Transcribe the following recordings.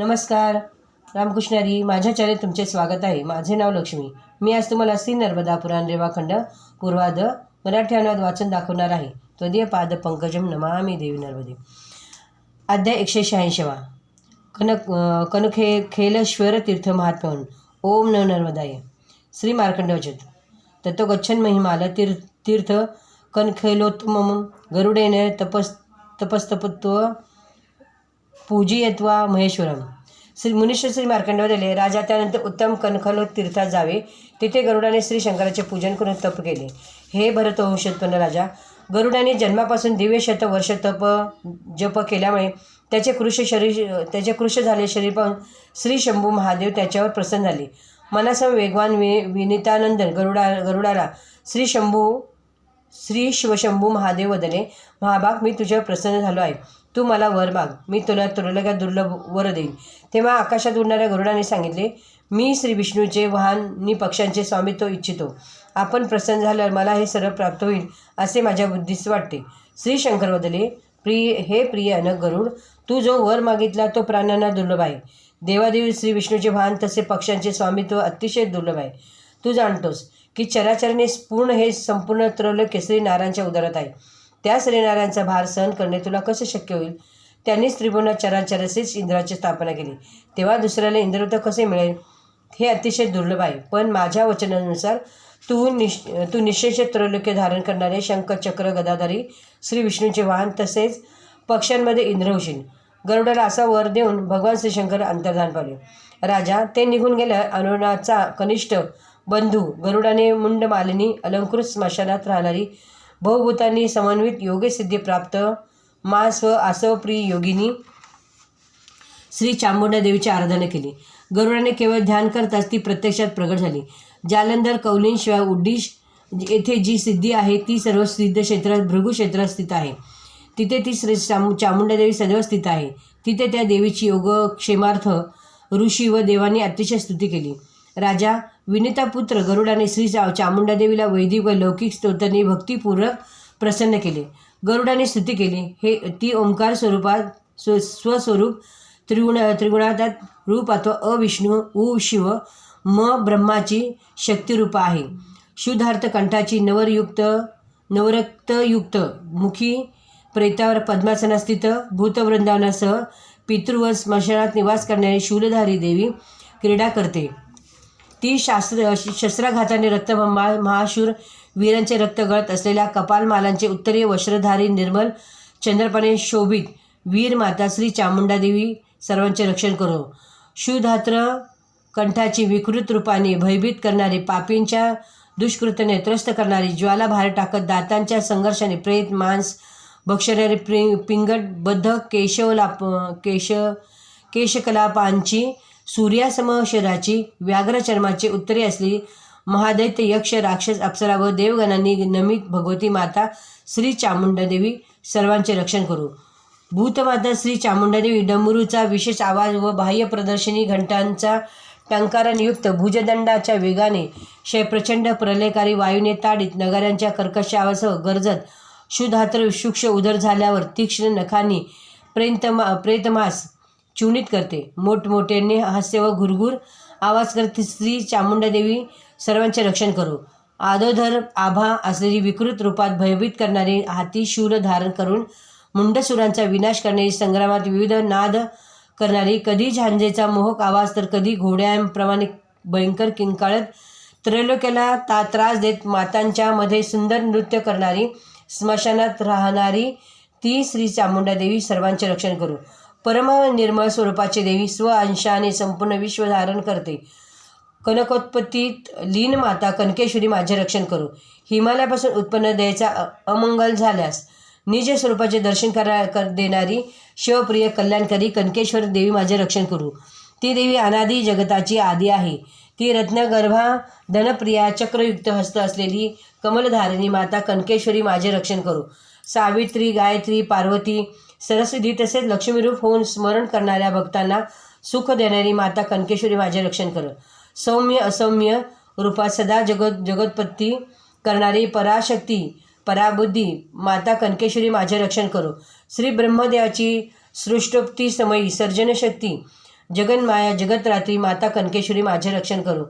नमस्कार. रामकृष्णारी माझ्या चॅनेल तुमचे स्वागत आहे. माझे नाव लक्ष्मी. मी आज तुम्हाला श्री नर्मदा पुराण रेवाखंड पूर्वाद मराठी अनुवाद वाचन दाखवणार आहे. त्वदीय पाद पंकजम नमामी देवी नर्मदे. अध्याय एकशे शहाऐंशीवा. कनक कनखे खेलेश्वर तीर्थ महात्म्यवन ओम न नर्मदाय. श्री मार्कंडवचत ततो गच्छन महिमाल तीर् तीर्थ कनखेलोत्तम गरुडेन तपस तपस्तपत्व पूजयत्वा महेश्वरम. श्री मुनीश्वर श्री मार्कंडवदले राजा त्यानंतर उत्तम कणखलो तीर्थात जावे तिथे गरुडाने श्री शंकराचे पूजन करून तप केले. हे भरतवंशोत्पन्न राजा गरुडाने जन्मापासून दिव्य शत वर्ष तप जप केल्यामुळे त्याचे कृष शरीर त्याचे कृश झाले शरीर पाहून श्री शंभू महादेव त्याच्यावर प्रसन्न झाले. मनासम वेगवान वि विनितानंदन गरुडा गरुडाला श्री शंभू श्री शिवशंभू महादेव वदने महाभाग मी तुझ्यावर प्रसन्न झालो आहे. तू मला वर माग. मी तुला तुरलगा दुर्लभ वर देईन. तेव्हा आकाशात उडणाऱ्या गरुडाने सांगितले मी श्री विष्णूचे वाहन नि पक्ष्यांचे स्वामित्व इच्छितो. आपण प्रसन्न झाल्यावर मला हे सर्व प्राप्त होईल असे माझ्या बुद्धीस वाटते. श्री शंकर वदले प्रिय हे प्रिय अनक गरुड तू जो वर मागितला तो प्राण्यांना दुर्लभ आहे. देवादेवी श्री विष्णूचे वाहन तसे पक्ष्यांचे स्वामित्व अतिशय दुर्लभ आहे. तू जाणतोस की चराचरणे पूर्ण हे संपूर्ण त्रैलोक्य श्री नारायणच्या उदरात आहे. त्या श्रीनारायणचा भार सहन करणे तुला कसं शक्य होईल? त्यांनीच त्रिभुवनात चराचरसेच इंद्राची स्थापना केली. तेव्हा दुसऱ्याला इंद्रत्व कसे मिळेल? हे अतिशय दुर्लभ आहे. पण माझ्या वचनानुसार तू निश तू निश्चयचे त्रैलोक्य धारण करणारे शंख चक्र गदाधारी श्री विष्णूचे वाहन तसेच पक्ष्यांमध्ये इंद्र होशील. गरुडाला असा वर देऊन भगवान श्रीशंकर अंतर्धान पावले राजा ते निघून गेल्या अरुणाचा कनिष्ठ बंधू गरुडाने मुंड मालिनी अलंकृत स्मशानात राहणारी बहुभूतांनी समन्वित योगसिद्धी प्राप्त मा स्व आसवप्रिय योगिनी श्री चामुंडा देवीची आराधना केली. गरुडाने केवळ ध्यान करताच ती प्रत्यक्षात प्रगट झाली. जालंधर कौलींशिवाय उड्डीश येथे जी सिद्धी आहे ती सर्व सिद्ध क्षेत्रात भृगू क्षेत्रात स्थित आहे. तिथे ती श्री चामु चामुंडा देवी सदैव स्थित आहे. तिथे त्या देवीची योगक्षेमार्थ ऋषी व देवांनी अतिशय स्तुती केली. राजा विनिता पुत्र गरुडाने श्री चामुंडादेवीला वैदिक व लौकिक स्तोत्रांनी भक्तिपूर्वक प्रसन्न केले. गरुडाने स्तुती केली. हे ती ओंकार स्वरूपात स्व स्वस्वरूप त्रिगुण त्रिगुणातात रूप अथवा अविष्णू उ शिव म ब्रह्माची शक्तिरूप आहे. शुद्धार्थ कंठाची नवरयुक्त नवरक्तयुक्त मुखी प्रेतावर पद्मासनास्थित भूतवृंदावनासह पितृवर स्मशानात निवास करणारी शूलधारी देवी क्रीडा करते. ती शास्त्र शस्त्राघाताने रक्तबंबा महाशूर वीरांचे रक्त गळत असलेल्या कपालमालांचे उत्तरीय वस्त्रधारी निर्मल चंद्रपणे शोभित. वीर माता श्री चामुंडादेवी सर्वांचे रक्षण करो. शुधात्र कंठाची विकृत रूपाने भयभीत करणारी पापींच्या दुष्कृत्याने त्रस्त करणारी ज्वाला बाहेर टाकत दातांच्या संघर्षाने प्रेत मांस भक्षणारे प्रि पिंगट बद्ध केशवलाप केश केशकलापांची सूर्यासम शरीराची व्याघ्रचर्माची उत्तरे असली महादैत्य यक्ष राक्षस अप्सरा व देवगणांनी नमित भगवती माता श्री चामुंडादेवी सर्वांचे रक्षण करू. भूतमाता श्री चामुंडादेवी डमरूचा विशेष आवाज व बाह्य प्रदर्शनी घंटांचा टंकारांयुक्त भुजदंडाच्या वेगाने शय प्रचंड प्रलयकारी वायूने ताडीत नगाऱ्यांच्या कर्कश आवासह गरजत शुधात्र शुक्ष उदर झाल्यावर तीक्ष्ण नखांनी प्रेतमा प्रेतमास चुनित करते. मोठमोठ्याने हास्य व घुरघुर आवाज करते श्री चामुंडादेवी सर्वांचे रक्षण करू. आदोधर आभा असलेली विकृत रूपात भयभीत करणारी हाती शूर धारण करून मुंडसुरांचा विनाश करणारी संग्रामात विविध नाद करणारी कधी झांजेचा मोहक आवाज तर कधी घोड्यांप्रमाणे भयंकर किंकाळत त्रैलोक्याला ता त्रास देत मातांच्या मध्ये सुंदर नृत्य करणारी स्मशानात राहणारी ती श्री चामुंडा देवी सर्वांचे रक्षण करू. परम निर्मळ स्वरूपाची देवी स्व अंशाने संपूर्ण विश्व धारण करते. कनकोत्पत्तीत लीन माता कनकेश्वरी माझे रक्षण करू. हिमालयापासून उत्पन्न द्यायचा अमंगल झाल्यास निज स्वरूपाचे दर्शन करा कर देणारी शिवप्रिय कल्याणकारी कनकेश्वर देवी माझे रक्षण करू. ती देवी अनादी जगताची आदी आहे. ती रत्नगर्भा धनप्रिया चक्रयुक्त हस्त असलेली कमलधारिणी माता कनकेश्वरी माझे रक्षण करू. सावित्री गायत्री पार्वती सरस्वती तसेच लक्ष्मीरूप होऊन स्मरण करणाऱ्या भक्तांना सुख देणारी माता कनकेश्वरी माझे रक्षण कर. सौम्य असौम्य रूपात सदा जगत जगतपत्ती करणारी पराशक्ती पराबुद्धी माता कनकेश्वरी माझे रक्षण करो. श्री ब्रह्मदेवाची सृष्टोक्ती समयी सर्जनशक्ती जगन्माया जगतरात्री माता कनकेश्वरी माझे रक्षण करो.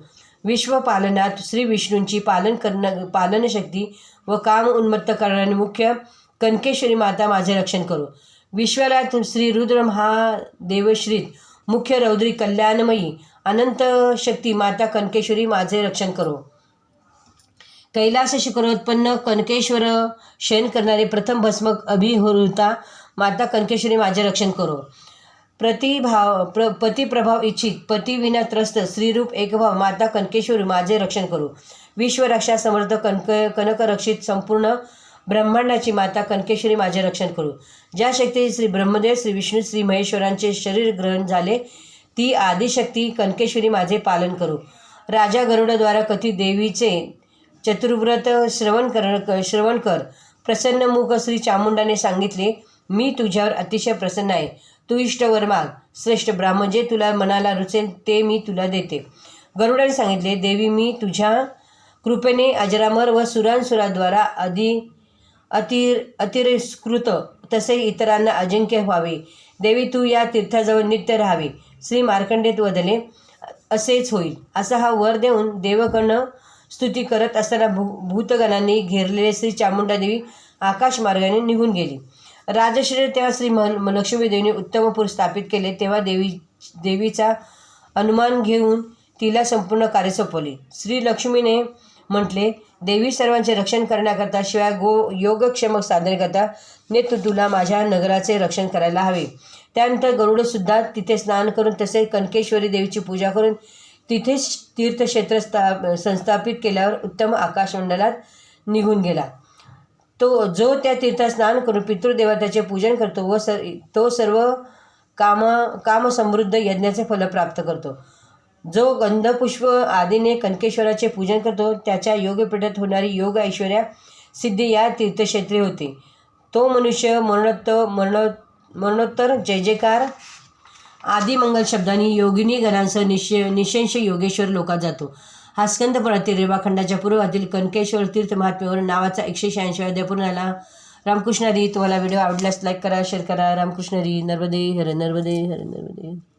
विश्वपालनात श्री विष्णूंची पालन करण पालनशक्ती व काम उन्मत्त करणारी मुख्य कनकेश्वरी माता माझे रक्षण करो. विश्वरात श्री रुद्र महादेवश्रीत मुख्य रौद्री कल्याणमयी अनंत शक्ती माता कनकेश्वरी माझे रक्षण करो. कैलास शिखरोत्पन्न कनकेश्वर शयन करणारे प्रथम भस्मक अभिहुता माता कनकेश्वरी माझे रक्षण करो. प्रतिभाव प्र पतिप्रभाव इच्छित पतिविना त्रस्त स्त्रीरूप एकभाव माता कनकेश्वरी माझे रक्षण करू. विश्वरक्षा समर्थ कनक कनकरक्षित संपूर्ण ब्रह्मांडाची माता कनकेश्वरी माझे रक्षण करू. ज्या शक्ती श्री ब्रह्मदेव श्री विष्णू श्री महेश्वरांचे शरीर ग्रहण झाले ती आदिशक्ती कनकेश्वरी माझे पालन करू. राजा गरुडाद्वारा कथित देवीचे चतुर्व्रत श्रवण कर श्रवण कर. प्रसन्न मुख श्री चामुंडाने सांगितले मी तुझ्यावर अतिशय प्रसन्न आहे. तू इष्टवर माग. श्रेष्ठ ब्राह्मण जे तुला मनाला रुचेल ते मी तुला देते. गरुडाने सांगितले देवी मी तुझ्या कृपेने अजरामर व सुरांसुराद्वारा अधि अतिर अतिरिस्कृत तसे इतरांना अजिंक्य व्हावे. देवी तू या तीर्थाजवळ नित्य राहावी. श्री मार्कंडेत वदले असेच होईल. असा हा वर देऊन देवगण स्तुती करत असताना भू भूतगणांनी घेरलेले श्री चामुंडादेवी आकाश मार्गाने निघून गेली. राजश्री तेव्हा श्री म लक्ष्मी देवीने उत्तमपूर स्थापित केले तेव्हा देवी देवीचा अनुमान घेऊन तिला संपूर्ण कार्य सोपवले. श्री लक्ष्मीने म्हटले देवी सर्वांचे रक्षण करण्याकरता शिवाय गो योगक्षमक साधनेकरता नेतृ माझ्या नगराचे रक्षण करायला हवे. त्यानंतर गरुडसुद्धा तिथे स्नान करून तसे कनकेश्वरी देवीची पूजा करून तिथेच तीर्थक्षेत्र स्था संस्थापित केल्यावर उत्तम आकाशमंडलात निघून गेला. तो जो त्या तीर्थात स्नान करून पितृदेवताचे पूजन करतो व सर तो सर्व काम कामसमृद्ध यज्ञाचे फल प्राप्त करतो. जो गंधपुष्प आदीने कनकेश्वराचे पूजन करतो त्याच्या योगपीठात होणारी योग ऐश्वर्या सिद्धी या तीर्थक्षेत्री होती. तो मनुष्य मरणोत्त मरणो मरणोत्तर जय जयकार आदी मंगल शब्दांनी योगिनी गणांसह निश निशंश योगेश्वर लोकात जातो. हा स्कंदपुरातील रेवाखंडाच्या पूर्वातील कनकेश्वर तीर्थ महात्म्यावर नावाचा एकशे शहाऐंशी अध्याय पूर्ण आला रामकृष्ण हरी तुम्हाला व्हिडिओ आवडल्यास लाईक करा शेअर करा. रामकृष्णरी नर्मदे हर नर्मदे हर नर्मदे.